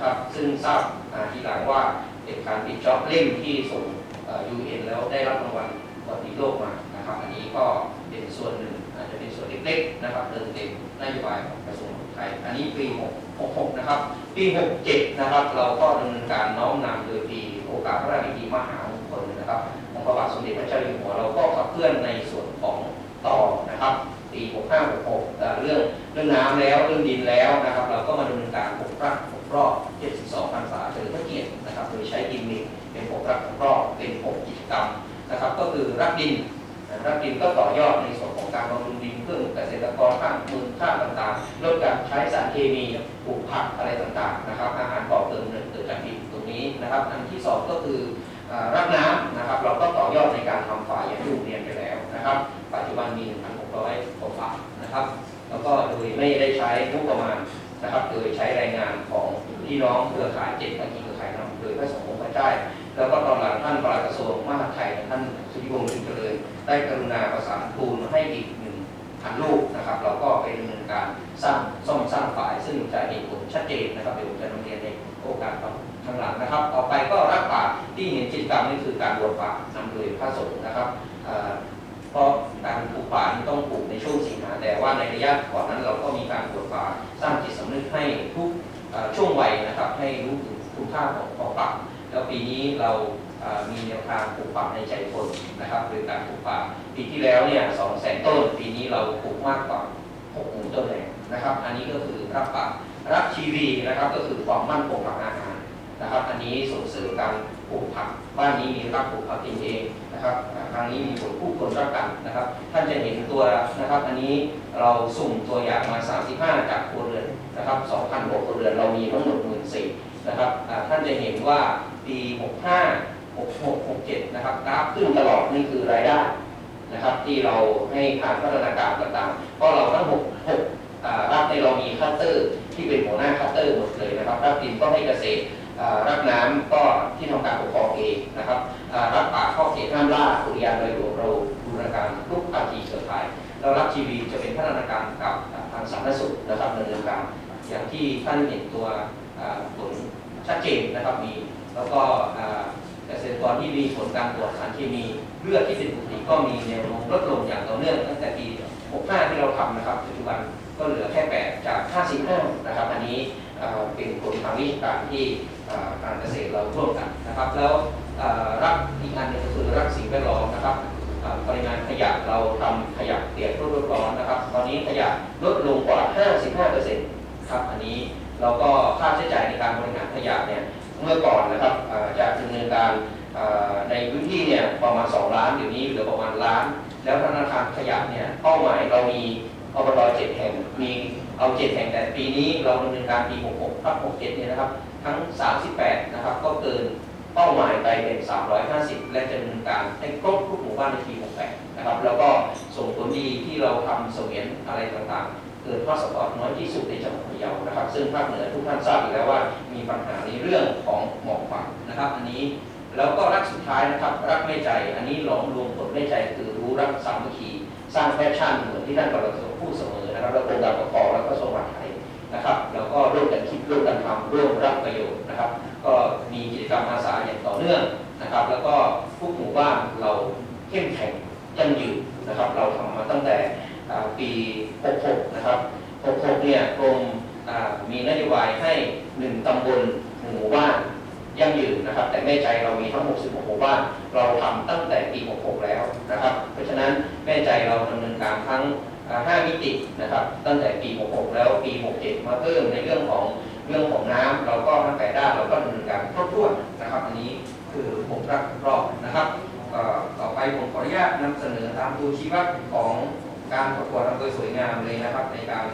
นะครับ ซึ่งทราบอ่าทีหลังว่าเป็นการปิดจ็อบเล่มที่ส่งยูเอ็นแล้วได้รับรางวัลสวัสดิโลกมานะครับ อันนี้ก็เป็นส่วนหนึ่งอาจจะเป็นส่วนเล็กๆนะครับเติมเต็มนโยบายของกระทรวงไทย อันนี้ปี66นะครับ ปี67นะครับ เราก็ดำเนินการน้อมนำโดยปีโอกาสพระราชพิธีมหามงคลนะครับของพระบาทสมเด็จพระเจ้าอยู่หัวเราก็ขับเคลื่อนในส่วนของต่อนะครับ ปี 65 66เรื่องเรื่องน้ำแล้วเรื่องดินแล้วนะครับ เราก็มาดำเนินการปกรักปก รอบ 72พรรษาเฉลิมพระเกียรตินะครับ โดยใช้กิมมิคเป็นปกรักรอบเป็น 6 กิจกรรมนะครับ ก็คือรักดิน รักดินก็ต่อยอดในส่วนของการบำรุงดินเพื่อเกษตรกรข้างมือค่าต่างๆลดการใช้สารเคมีปลูกผักอะไรต่างๆนะครับอาหารก่อเกิดเกิดจากดินตรงนี้นะครับ อันที่สองก็คืออ่ารักน้ำนะครับ เราก็ต่อยอดในการทำฝ่ายอย่างที่เรียนไปแล้วนะครับ ปัจจุบันมี 1,600กว่าฝ่ายนะครับ แล้วก็โดยไม่ได้ใช้งบประมาณนะครับ โดยใช้แรงงานของ พี่น้องเครือข่ายเจ็ดภาคีเครือข่ายนำโดยพระสงฆ์องค์พระเจ้าแล้วก็ตอนหลังท่านปลัดกระทรวงมหาดไทยท่านสุริวงศ์ชินเจริญได้กรุณาประสานปูนให้อีกหนึ่งพันลูกนะครับ เราก็ไปดำเนินการสร้างซ่อมสร้างฝ่าย ซึ่งจะเห็นผลชัดเจนนะครับเดี๋ยวผมจะนำเรียนในโอกาสข้างหลังนะครับ ต่อไปก็รักป่าที่เห็นกิจกรรมนี่คือการบวชป่านำโดยพระสงฆ์นะครับเพราะการปลูกป่านี่ต้องปลูกในช่วงสิงหาแต่ว่าในระยะก่อนนั้นเราก็มีการบวชป่าสร้างจิตสำนึกให้ทุก ช่วงวัยนะครับให้รู้ถึงคุณค่าของของป่าแล้วปีนี้เรามีแนวทางปลูกป่าในใจคนนะครับโดยการปลูกป่าปีที่แล้วเนี่ยสองแสนต้น ปีนี้เราปลูกมากกว่าหกหมื่นต้นแล้วนะครับ อันนี้ก็คือรักป่ารักชีวีนะครับก็คือความมั่นคงทางอาหารนะครับอันนี้ส่งเสริมการปลูกผักบ้านนี้มีรักปลูกผักกินเองนะครับอ่าครั้งนี้มีผลผู้คนรักกันนะครับ ท่านจะเห็นตัวนะครับ อันนี้เราสุ่มตัวอย่างมา 35 จากครัวเรือน นะครับ2,000กว่าครัวเรือนเรามีทั้งหมด14,000นะครับท่านจะเห็นว่าปี 65 66 67นะครับกราฟขึ้นตลอดนี่คือรายได้นะครับ ที่เราให้การพัฒนาการต่างๆเพราะเราทั้ง6 6รับในเรามีคัตเตอร์ที่เป็นหัวหน้าคัตเตอร์หมดเลยนะครับรับดินก็ให้เกษตรรับน้ำก็ที่ทำการปกครองเองนะครับรับป่าข้อเขตห้ามล่าอุทยานโดยหลวงเราบูรณาการทุกภาคีเครือข่ายแล้วรับทีวีจะเป็นพัฒนาการกับทางสาธารณสุขนะครับดำเนินการ อย่างที่ท่านเห็นตัวผลชัดเจนนะครับมี แล้วก็เกษตรกรที่มีผลการตรวจสารเคมีเลือดที่เป็นปกติก็มีแนวโน้มลดลงอย่างต่อเนื่องตั้งแต่ปี 65 ที่เราทำนะครับปัจจุบันก็เหลือแค่ 8 จาก 55 นะครับ อันนี้อ่าเป็นผลทางวิชาการที่การเกษตรเราร่วมกันนะครับ แล้วรักอีกอันหนึงก็คือรักสิ่งแวดล้อมนะครับปริมาณขยะเราทำขยะเปียกโลกร้อนนะครับ ตอนนี้ขยะลดลงกว่า 55%ครับอัน แล้วก็ค่าใช้จ่ายในการบริหารขยะเนี่ยเมื่อก่อนนะครับจะดำเนินการในพื้นที่เนี่ยประมาณ 2 ล้านเดี๋ยวนี้เหลือประมาณล้าน แล้วธนาคารขยะเนี่ยเป้าหมายเรามีอบตเจ็ดแห่งมีเอาเจ็ดแห่งแต่ปีนี้เราดำเนินการปี 66ทับ67เนี่ยนะครับทั้ง 38 นะครับก็เกินเป้าหมายไปเป็น 350 และจะดำเนินการให้ครบทุกหมู่บ้านในปี 68 นะครับแล้วก็ส่งผลดีที่เราทำเสมียนอะไรต่างๆ เกิดข้อสอบน้อยที่สุดในจังหวัดพะเยานะครับ ซึ่งภาคเหนือทุกท่านทราบอยู่แล้วว่ามีปัญหาในเรื่องของหมอกควันนะครับ อันนี้แล้วก็รักสุดท้ายนะครับ รักไม่ใจ อันนี้หลอมรวมผลไม่ใจคือรู้รักสามัคคีสร้างแพชชั่นเหมือนที่ท่านประหลัดกระทรวงพูดเสมอนะครับแล้วกรมการปกครองแล้วก็สมบัติไทยนะครับ แล้วก็ร่วมกันคิดร่วมกันทำร่วมรับประโยชน์นะครับ ก็มีกิจกรรมอาสาอย่างต่อเนื่องนะครับ แล้วก็ทุกหมู่บ้านเราเข้มแข็งยั่งยืนนะครับ เราทำมาตั้งแต่ปี 66 66เนี่ยกรมมีนโยบายให้ 1 ตำบลหนึ่งหมู่บ้านยั่งยืนนะครับ แต่แม่ใจเรามีทั้ง 66หมู่บ้านเราทำตั้งแต่ปี 66 แล้วนะครับ เพราะฉะนั้นแม่ใจเราดำเนินการทั้งอ่า5มิตินะครับ ตั้งแต่ปี 66 แล้วปี 67 มาเพิ่มในเรื่องของเรื่องของน้ำเราก็ทั้งแปดด้านเราก็ดำเนินการครบถ้วนนะครับ อันนี้คือผมรักรอบนะครับต่อไปผมขออนุญาตนำเสนอตามตัวชี้วัดของ การประกวดอำเภอสวยงามเลยนะครับ ในการ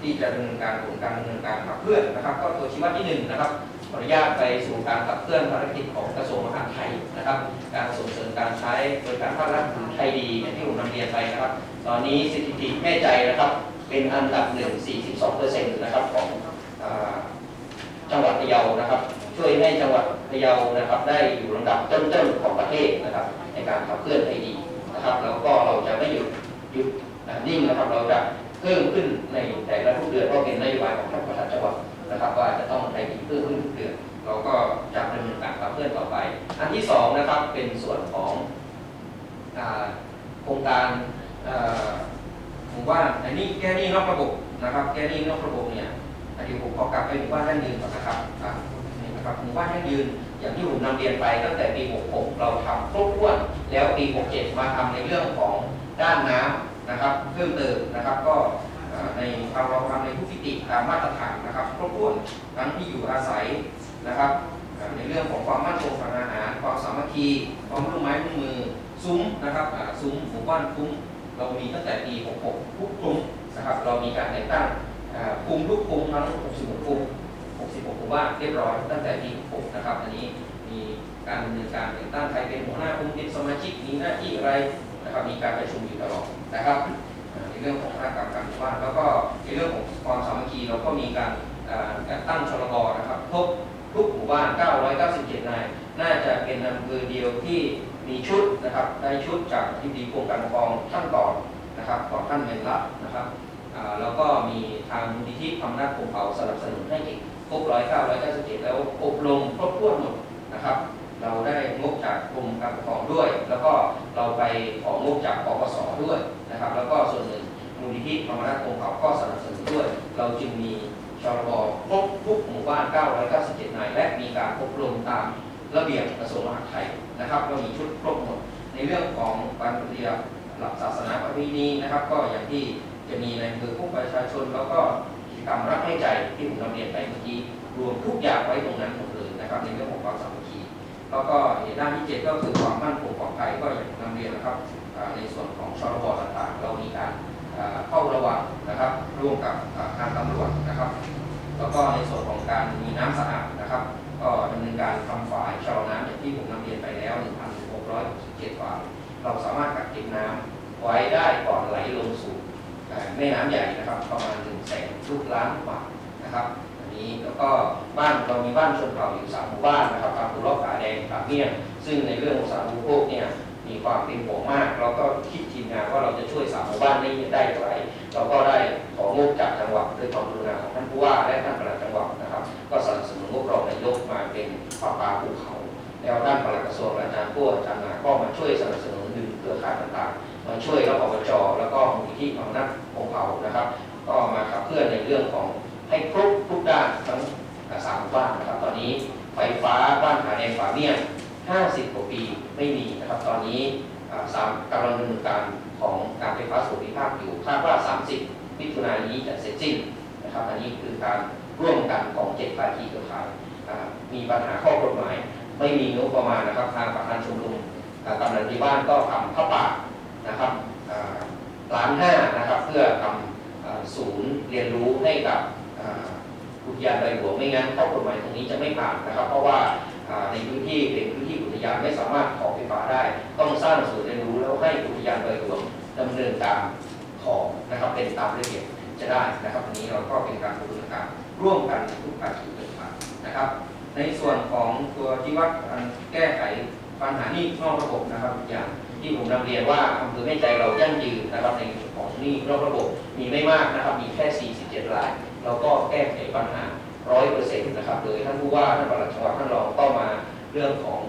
ที่จะดำเนินการผลการดำเนินการขับเคลื่อนนะครับ ก็ตัวชี้วัดที่หนึ่งนะครับขออนุญาตไปสู่การขับเคลื่อนภารกิจของกระทรวงมหาดไทยนะครับ การส่งเสริมการใช้บริการภาครัฐไทยดีอย่างที่ผมนำเรียนไปนะครับ ตอนนี้สถิติแม่ใจนะครับ เป็นอันดับหนึ่ง42เปอร์เซ็นต์นะครับของจังหวัดพะเยานะครับ ช่วยให้จังหวัดพะเยานะครับ ได้อยู่ลำดับต้นๆของประเทศนะครับ ในการขับเคลื่อนไทยดีนะครับ แล้วก็เราจะไม่หยุด ยุบยิ่งนะครับเราจะเพิ่มขึ้นในแต่ละทุกเดือนเพราะเป็นนโยบายของท่านประธานจังหวัดนะครับ ว่าจะต้องใช้เพิ่มขึ้นทุกเดือนเราก็จะดำเนินการกับเพื่อนต่อไป อันที่2นะครับเป็นส่วนของโครงการผมว่าอันนี้แก้หนี้นอกระบบนะครับ แก้หนี้นอกระบบเนี่ยเดี๋ยวผมขอกลับไปหมู่บ้านยั่งยืนนะครับนี่นะครับหมู่บ้านยั่งยืนอย่างที่ผมนำเรียนไปตั้งแต่ปี 66 เราทำครบถ้วน แล้วปี 67 มาทำในเรื่องของ ด้านน้ำนะครับเพิ่มเติมนะครับก็เอ่อในเราทำในทุกมิติตามมาตรฐานนะครับครบถ้วนทั้งที่อยู่อาศัยนะครับ ในเรื่องของความมั่นคงทางอาหารความสามัคคีความร่วมไม้ร่วมมือซุ้มนะครับซุ้มหมู่บ้านคุ้มเรามีตั้งแต่ปี 66 ทุกกลุ่มนะครับเรามีการแต่งตั้งกลุ่มทุกกลุ่มทั้ง66กลุ่ม66หมู่บ้านเรียบร้อยตั้งแต่ปี 66 นะครับ อันนี้มีการดำเนินการแต่งตั้งใครเป็นหัวหน้ากลุ่มเป็นสมาชิกมีหน้าที่อะไร นะครับมีการประชุมอยู่ตลอดนะครับในเรื่องของคณะกรรมการหมู่บ้านแล้วก็ในเรื่องของความสามัคคีเราก็มีการการตั้งชลบนะครับครบทุกหมู่บ้าน 997 นาย น่าจะเป็นอำเภอเดียวที่มีชุดนะครับได้ชุดจากที่ดีกรมการปกครองท่านก่อนนะครับก่อนท่านเป็นรับนะครับแล้วก็มีทางมูลนิธิอำนาจภูมิเผาสนับสนุนให้อีกครบ109 197 แล้วอบรมครบถ้วนหมดนะครับ เราได้งบจากกรมการปกครองด้วย แล้วก็เราไปของงบจากปปสด้วยนะครับ แล้วก็ส่วนหนึ่งมูลนิธิอำนาจภูมิเผาก็สนับสนุนด้วย เราจึงมีชรบครบทุกหมู่บ้าน 997 นาย และมีการอบรมตามระเบียบกระทรวงมหาดไทยนะครับ ก็มีชุดครบหมด ในเรื่องของการปฏิบัติหลักศาสนาประเพณีนะครับ ก็อย่างที่จะมีในมือผู้ประชาชน แล้วก็กิจกรรมรักให้ใจที่ผมนำเรียนไปเมื่อกี้รวมทุกอย่างไว้ตรงนั้นหมดเลยนะครับในเรื่องของความสามัคคี แล้วก็เหตุด้านที่เจ็ดก็คือความมั่นคงปลอดภัยก็อย่างนำเรียนนะครับในส่วนของชรบต่างๆ เรามีการเฝ้าระวังนะครับ ร่วมกับทางตำรวจนะครับ แล้วก็ในส่วนของการมีน้ำสะอาดนะครับ ก็ดำเนินการทำฝ่ายชะลอน้ำอย่างที่ผมนำเรียนไปแล้ว 1,667ฝายเราสามารถกักเก็บน้ำไว้ได้ก่อนไหลลงสู่แม่น้ำใหญ่นะครับ ประมาณ1แสนลูกล้านบาทนะครับ นี้แล้วก็บ้านเรามีบ้านชนเผ่าอยู่สามหมู่บ้านนะครับตามตัวรอบผาแดงผาเมี่ยงซึ่งในเรื่องของสาธารณูปโภคเนี่ยมีความเป็นห่วงมาก เราก็คิดทีมงานว่าเราจะช่วยสามหมู่บ้านนี้ได้อย่างไร เราก็ได้ของงบจากจังหวัดด้วยความกรุณาของท่านผู้ว่าและท่านปลัดจังหวัดนะครับ ก็สนับสนุนงบรองนายกมาเป็นปลาปลาภูเขา แล้วด้านปลัดกระทรวงอาจารย์ผู้อาจารย์นาก็มาช่วยสนับสนุนดึงเครือข่ายต่างๆ มาช่วยแล้วอบจแล้วก็มูลที่ของนักของเขานะครับ ก็มาขับเคลื่อนในเรื่องของ ให้ครบทุกด้านทั้งสามหมู่บ้านนะครับตอนนี้ไฟฟ้าบ้านผาแดงฝาเมียง50 กว่าปีไม่มีนะครับตอนนี้อ่าสามกำลังดำเนินการของการไฟฟ้าส่วนภูมิภาคอยู่คาดว่า 30 มิถุนายนนี้จะเสร็จสิ้นนะครับอันนี้คือการร่วมกันของเจ็ดภาคีเครือข่ายมีปัญหาข้อกฎหมาย ไม่มีงบประมาณนะครับทางประธานชมรมอ่ากำนันที่บ้านก็ทำพระป่านะครับล้านห้านะครับเพื่อทำศูนย์เรียนรู้ให้กับ อุทยานใบหลวงไม่งั้นข้อกฎหมายตรงนี้จะไม่ผ่านนะครับ เพราะว่าในพื้นที่เป็นพื้นที่อุทยานไม่สามารถขอไฟฟ้าได้ ต้องสร้างศูนย์เรียนรู้แล้วให้อุทยานใบหลวงดำเนินการขอนะครับเป็นตามระเบียบจะได้นะครับอันนี้เราก็เป็นการบูรณาการร่วมกันทุกภาคีเครือข่านะครับ ในส่วนของตัวที่วัดการแก้ไขปัญหานี้นอกระบบนะครับ อย่างที่ผมนำเรียนว่าอำเภอแม่ใจเรายั่งยืนนะครับในส่วนของนี้นอกระบบมีไม่มากนะครับ มีแค่ 47ราย เราก็แก้ไขปัญหา100%นนะครับโดยท่านผู้ว่าท่านปลัดจังหวัดท่านรองก็มาเรื่องของ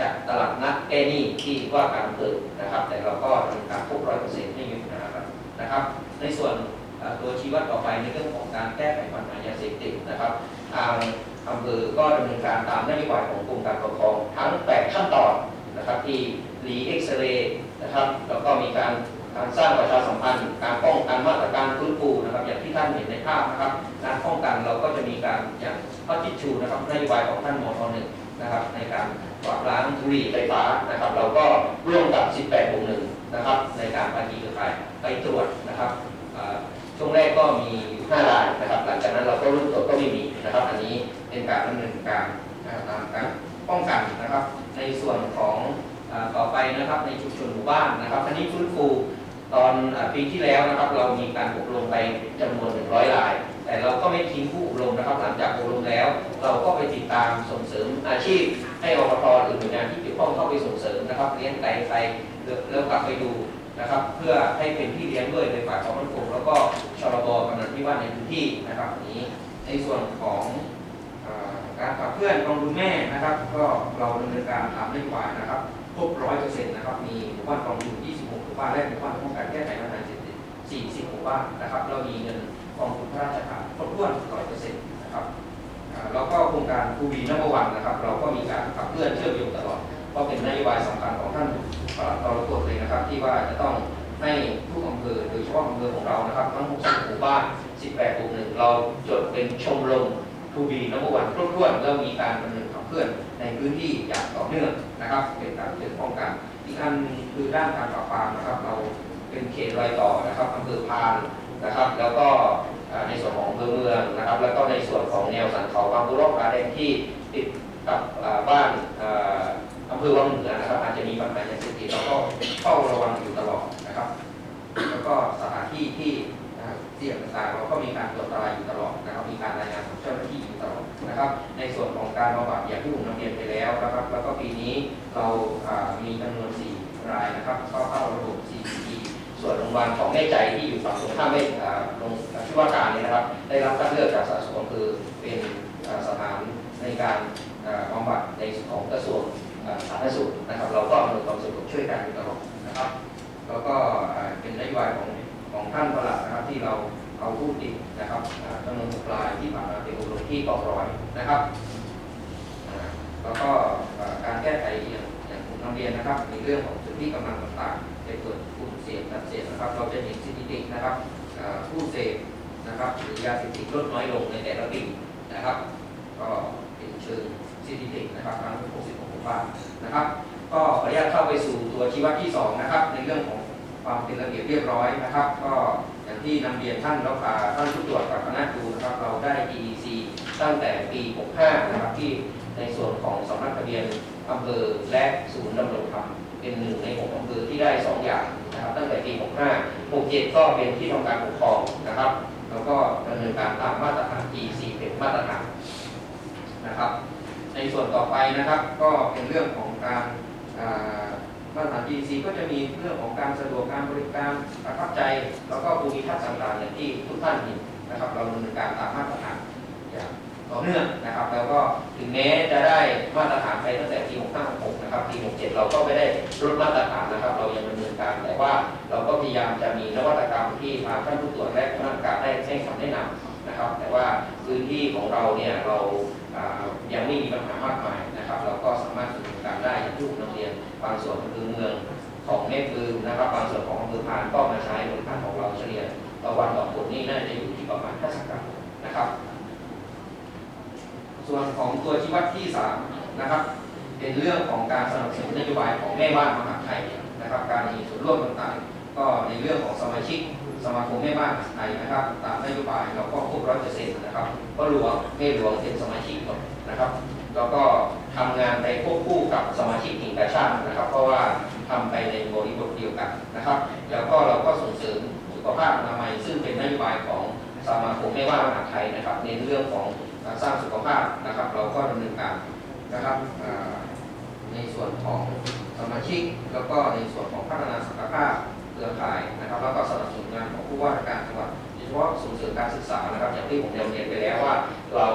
จัดตลาดนัดแก้หนี้ที่ว่าการอำเภอนะครับ แต่เราก็ดำเนินการครบ100%ให้อยู่นะครับนะครับ ในส่วนตัวชี้วัดต่อไปในเรื่องของการแก้ไขปัญหายาเสพติดนะครับทางอำเภอก็ดำเนินการตามนโยบายของกรมการปกครองทั้ง 8 ขั้นตอนนะครับที่รีเอ็กซเรย์นะครับแล้วก็มีการการสร้างประชาสัมพันธ์ การป้องกันมาตรการานเห็นในภาพนะครับการป้องกันเราก็จะมีการอย่างพัทิชชูนะครับนโยบายของท่านมทหนึ่งนะครับ ในการปราบล้างบุรีไฟฟ้านะครับ เราก็ร่วมกับ 18บวกหนึ่งนะครับ ในการปฏิบัติการไปตรวจนะครับช่วงแรกก็มี5รายนะครับ หลังจากนั้นเราก็รุ่นตัวจก็ไม่มีนะครับ อันนี้เป็นการดำเนินการอ่าตามการป้องกันนะครับ ในส่วนของต่อไปนะครับในชุมชนหมู่บ้านนะครับอันนี้ฟื้นฟูตอนปีที่แล้วนะครับ เรามีการอบรมไปจำนวน เราก็ไปติดตามส่งเสริมอาชีพ ให้อบตหรือหน่วยงานที่เกี่ยวข้องเข้าไปส่งเสริมนะครับเลี้ยงไก่ไปแล้วกลับไปดูนะครับ เพื่อให้เป็นพี่เลี้ยงด้วยในฝ่ายความมั่นคงแล้วก็ชลบกำนันที่ว่าในพื้นที่นะครับนี้ ในส่วนของการขับเคลื่อนกองทุนแม่นะครับ ก็เราดำเนินการตามนโยบานะครับครบร้อยเปอร์เซ็นต์นะครับมีหมู่บ้านกองทุน26หมู่บ้านและหมู่บ้านป้องกันแก้ไขปัญหาเศรษฐกิจ40หมู่บ้านนะครับ เรามีเงินกองทุนพระราชทานครบถ้วนร้อยเปอร์เซ็นต์นะครับ แล้วก็โครงการทูบีนัมวันนะครับ เราก็มีการขับเคลื่อนเชื่อมโยงตลอดเพราะเป็นนโยบายสำคัญของท่านปลัดกรกฎเลยนะครับ ที่ว่าจะต้องให้ทุกอำเภอโดยเฉพาะอำเภอของเรานะครับทั้ง60หมู่บ้าน 18หมู่หนึ่งเราจดเป็นชมรมทูบีนัมวันครบถ้วนแล้วมีการดำเนินขับเคลื่อนในพื้นที่อย่างต่อเนื่องนะครับเป็นการเตือนป้องกันอีกอันหนึ่งคือด้านการปราบปรามนะครับ เราเป็นเขตรอยต่อนะครับอำเภอพานนะครับ แล้วก็ ในส่วนของอำเภอเมืองนะครับ แล้วก็ในส่วนของแนวสันเขาบางบุรอกาแดงที่ติดกับบ้านอำเภอวังเหนือนะครับ อาจจะมีปัญหายาเสพติดเราก็เฝ้าระวังอยู่ตลอดนะครับ แล้วก็สถานที่ที่เสี่ยงต่างเราก็มีการตรวจตราอยู่ตลอดนะครับ มีการรายงานของเจ้าหน้าที่อยู่ตลอดนะครับ ในส่วนของการบำบัดอย่างที่ผมนำเรียนไปแล้วนะครับ แล้วก็ปีนี้เรามีจำนวน4รายนะครับเข้าเข้าระบบ CPT ส่วนโรงพยาบาลของแม่ใจที่อยู่ฝั่งตรงข้ามไม่ ที่ว่าการนี่ยนะครับ ได้รับคัดเลือกจากสาธารณสุขอำเภอเป็นสถานในการอ่าบำบัดในของกระทรวงสาธารณสุขนะครับ เราก็อำนวยความสะดวกช่วยกันอยู่ตลอดนะครับ แล้วก็เป็นนโยบายของของท่านประหลัดนะครับที่เราเอาผู้ติดนะครับจำนวนหกรายที่ผ่านมาเป็นอบรมที่กองร้อยนะครับแล้วก็การแก้ไขอย่างอย่างผมนำเรียนนะครับ ในเรื่องของจุดที่กำลังต่างๆในเกิดกลุ่มเสี่ยงนัดเสี่ยงนะครับ เราจะเห็นสถิตินะครับผู้เสพ นะครับหรือยาเสพติดลดน้อยลงในแต่ละปีนะครับ ก็เป็นเชิงสถิตินะครับทั้ง66หมู่บ้านนะครับ ก็ขออนุญาตเข้าไปสู่ตัวชี้วัดที่ 2 นะครับ ในเรื่องของความเป็นระเบียบเรียบร้อยนะครับ ก็อย่างที่นำเรียนท่านแล้วาท่านผู้ตรวจกับคณะดูนะครับ เราได้ EEC ตั้งแต่ปี 65 นะครับที่ในส่วนของสำนักทะเบียนอำเภอและศูนย์ดำรงธรรมเป็นหนึ่งในหกอำเภอที่ได้ 2 อย่างนะครับ ตั้งแต่ปี 65 67 ก็เป็นที่ทำการปกครองนะครับ แล้วก็ดำเนินการตามมาตรฐาน EEC เป็นมาตรฐานนะครับ ในส่วนต่อไปนะครับก็เป็นเรื่องของการมาตรฐาน GC ก็จะมีเรื่องของการสะดวกการบริการประทับใจ แล้วก็ภูมิทัศน์ต่างๆอย่างที่ทุกท่านเห็นนะครับ เราดำเนินการตามมาตรฐาน ต่อเนื่องนะครับ แล้วก็ถึงแม้จะได้มาตรฐานไปตั้งแต่ปี6566นะครับปี67เราก็ไม่ได้ลดมาตรฐานนะครับ เรายังดำเนินการแต่ว่าเราก็พยายามจะมีนวัตกรรมที่ทางท่านผู้ตรวจและคณะกรรมการได้ให้คำแนะนำนะครับ แต่ว่าพื้นที่ของเราเนี่ยเรายังไม่มีปัญหามากมายนะครับ เราก็สามารถดำเนินการได้อย่างที่ผมเรียนบางส่วนคือเมืองของแม่ปืนนะครับบางส่วนของอำเภอพานก็มาใช้บริการของเราเฉลี่ยต่อวันต่อคนนี่น่าจะอยู่ที่ประมาณ 50กรัมนะครับ ส่วนของตัวชี้วัดที่ 3 นะครับ เป็นเรื่องของการสนับสนุนนโยบายของแม่บ้านมหาไทยนะครับ การมีส่วนร่วมต่างๆ ก็ในเรื่องของสมาชิกสมาคมแม่บ้านไทยนะครับ ตามนโยบายเราก็ครบร้อยเปอร์เซ็นต์นะครับก็หลวงแม่หลวงเป็นสมาชิกหมดนะครับแล้วก็ทำงานไปควบคู่กับสมาชิกแห่งประชาตินะครับ เพราะว่าทำไปในบริบทเดียวกันนะครับ แล้วก็เราก็ส่งเสริมสุขภาพอนามัยซึ่งเป็นนโยบายของสมาคมแม่บ้านมหาไทยนะครับเน้นเรื่องของ สร้างสุขภาพนะครับ เราก็ดำเนินการนะครับในส่วนของสมาชิก แล้วก็ในส่วนของพัฒนาศักยภาพเครือข่ายนะครับ แล้วก็สนับสนุนงานของผู้ว่าราชการจังหวัดโดยเฉพาะส่งเสริมการศึกษานะครับ อย่างที่ผมเรียนไปแล้วว่าเรา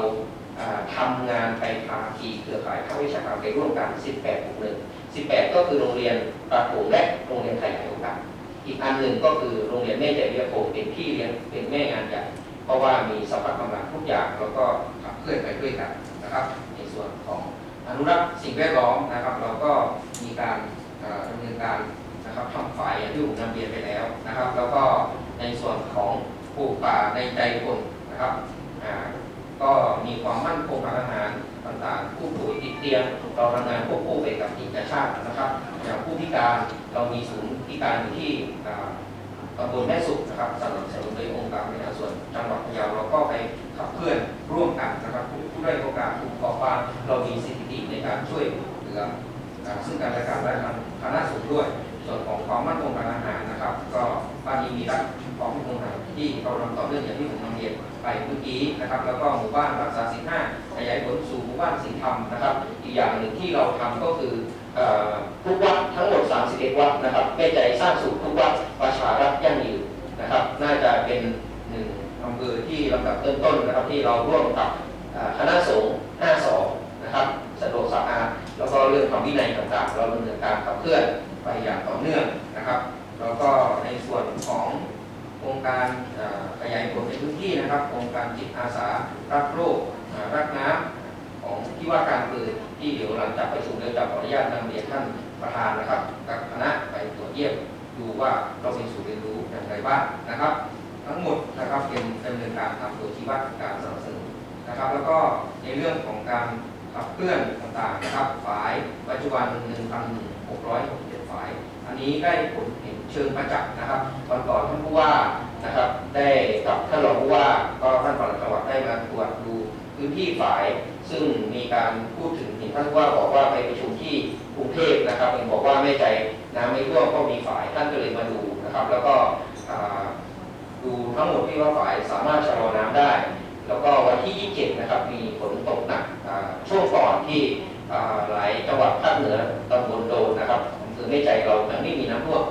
อ่าทำงานไปภาคีเครือข่ายภาควิชาการไปร่วมกัน 18บวก1 18 ก็คือโรงเรียนประถมและโรงเรียนขยายโอกาสอีกอันหนึ่งก็คือโรงเรียนแม่ใจวิทยาคมเป็นพี่เลี้ยงเป็นแม่งานใหญ่ เพราะว่ามีสัมผัสกำลังทุกอย่างแล้วก็ขับเคลื่อนไปด้วยกันนะครับ ในส่วนของอนุรักษ์สิ่งแวดล้อมนะครับ เราก็มีการอ่าดำเนินการนะครับทำฝ่ายอย่างที่ผมนำเรียนไปแล้วนะครับ แล้วก็ในส่วนของปลูกป่าในใจคนนะครับก็มีความมั่นคงทางอาหารต่างๆ ผู้ป่วยติดเตียงเราทำงานควบคู่ไปกับทีมชาตินะครับ อย่างผู้พิการเรามีศูนย์พิการอยู่ที่ ตำบลแม่สุขนะครับสนับสนุนโดยองค์การบริหารส่วนจังหวัดพะเยาเราก็ไปขับเคลื่อนร่วมกันนะครับผู้ได้อยโอกาสผู้ก่อความเรามีสถิติในการช่วยเหลือซึ่งการและการได้ทางคณะสูงด้วยส่วนของความมั่นคงทางอาหารนะครับ ก็บ้านนี้มีรัฐของมั่นคงทางอาหารที่เราทำต่อเนื่องอย่างที่ผมนำเรียนไปเมื่อกี้นะครับ แล้วก็หมู่บ้านรักษาสินห้าขยายผลสู่หมู่บ้านสินธรรมนะครับ อีกอย่างหนึ่งที่เราทำก็คือ ทุกวัดทั้งหมด 31 วัดนะครับแม่ใจสร้างสูตรทุกวัดประชารัฐยั่งยืนนะครับ น่าจะเป็นหนึ่งอำเภอที่ลำดับต้นๆนนะครับที่เราร่วมกับคณะสงฆ์52 นะครับสะดวกสะอาดแล้วก็เรื่องความวินัยต่างๆ เราดำเนินการขับเคลื่อนไปอย่างต่อเนื่องนะครับ แล้วก็ในส่วนของโครงการขยายผลในพื้นที่นะครับโครงการจิตอาสารักโรครักน้ำของที่ว่าการเปิด ที่เดี๋ยวหลังจากประชุมแล้วจะขออนุญาตนำเรียนท่านประธานนะครับกับคณะไปตรวจเยี่ยมดูว่าเรามีศูนย์เรียนรู้อย่างไรบ้างนะครับ ทั้งหมดนะครับเป็นดำเนินการตามตัวชี้วัดการสนับสนุนนะครับ แล้วก็ในเรื่องของการขับเคลื่อนต่างๆนะครับฝ่ายปัจจุบัน 1,667ฝ่าย อันนี้ได้ผลเห็นเชิงประจักษ์นะครับวันก่อนท่านผู้ว่านะครับ ได้กับท่านรองผู้ว่าก็ท่านปลัดจังหวัดได้มาตรวจดูพื้นที่ฝ่าย ซึ่งมีการพูดถึงเห็นท่านว่าบอกว่าไปประชุมที่กรุงเทพนะครับเห็นบอกว่าไม่ใจน้ำไม่ท่วมก็มีฝ่ายท่านก็เลยมาดูนะครับ แล้วก็ดูทั้งหมดที่ว่าฝ่ายสามารถชะลอน้ำได้ แล้วก็วันที่ 27 นะครับ มีฝนตกหนักช่วงก่อนที่หลายจังหวัดภาคเหนือตำบลโดนนะครับอำเภอไม่ใจเรายังไม่มีน้ำท่วม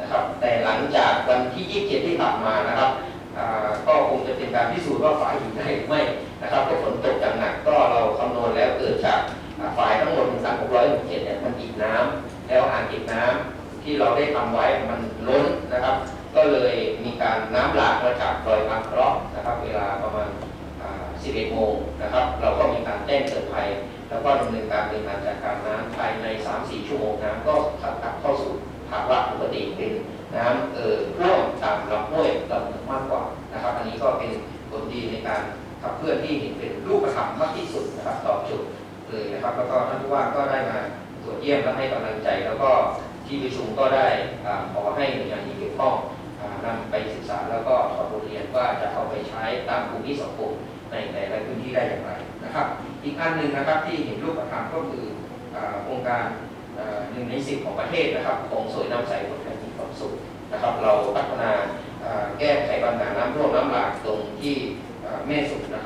นะครับ แต่หลังจากวันที่ 27 ที่ผ่านมานะครับก็คงจะเป็นการพิสูจน์ว่าฝ่ายอยู่ได้หรือไม่ นะครับเพราะฝนตกอย่างหนักก็เราคำนวณแล้วเกิดจากฝ่ายทั้งหมด1,667เนี่ยมันอีกน้ำแล้วอ่างเก็บน้ำที่เราได้ทำไว้มันล้นนะครับ ก็เลยมีการน้ำหลากมาจากดอยบางเคราะห์นะครับ เวลาประมาณอ่า11โมงนะครับ เราก็มีการแจ้งเตือนภัย แล้วก็ดำเนินการบริหารจัดการน้ำภายใน 3-4 ชั่วโมงน้ำก็กลับเข้าสู่ภาวะปกติเป็นน้ำเอ่อร่วมตามลำห้วยลำมากกว่านะครับ อันนี้ก็เป็นผลดีในการ ขับเคลื่อนที่เห็นเป็นรูปธรรมมากที่สุดนะครับตอบโจทย์เลยนะครับ แล้วก็ท่านผู้ว่าก็ได้มาตรวจเยี่ยมและให้กำลังใจ แล้วก็ที่ประชุมก็ได้อ่าขอให้หน่วยงานที่เกี่ยวข้องอ่าไปศึกษาแล้วก็ถอดบทเรียนว่าจะเอาไปใช้ตามภูมิสังคมในแต่ละพื้นที่ได้อย่างไรนะครับ อีกอันหนึ่งนะครับที่เห็นรูปธรรมก็คืออ่าโครงการหนึ่งในสิบของประเทศนะครับของสวยน้ำใสคนไทยมีความสุขนะครับ เราพัฒนาแก้ไขปัญหาน้ำท่วมน้ำหลากตรงที่ แม่สุดนะครับ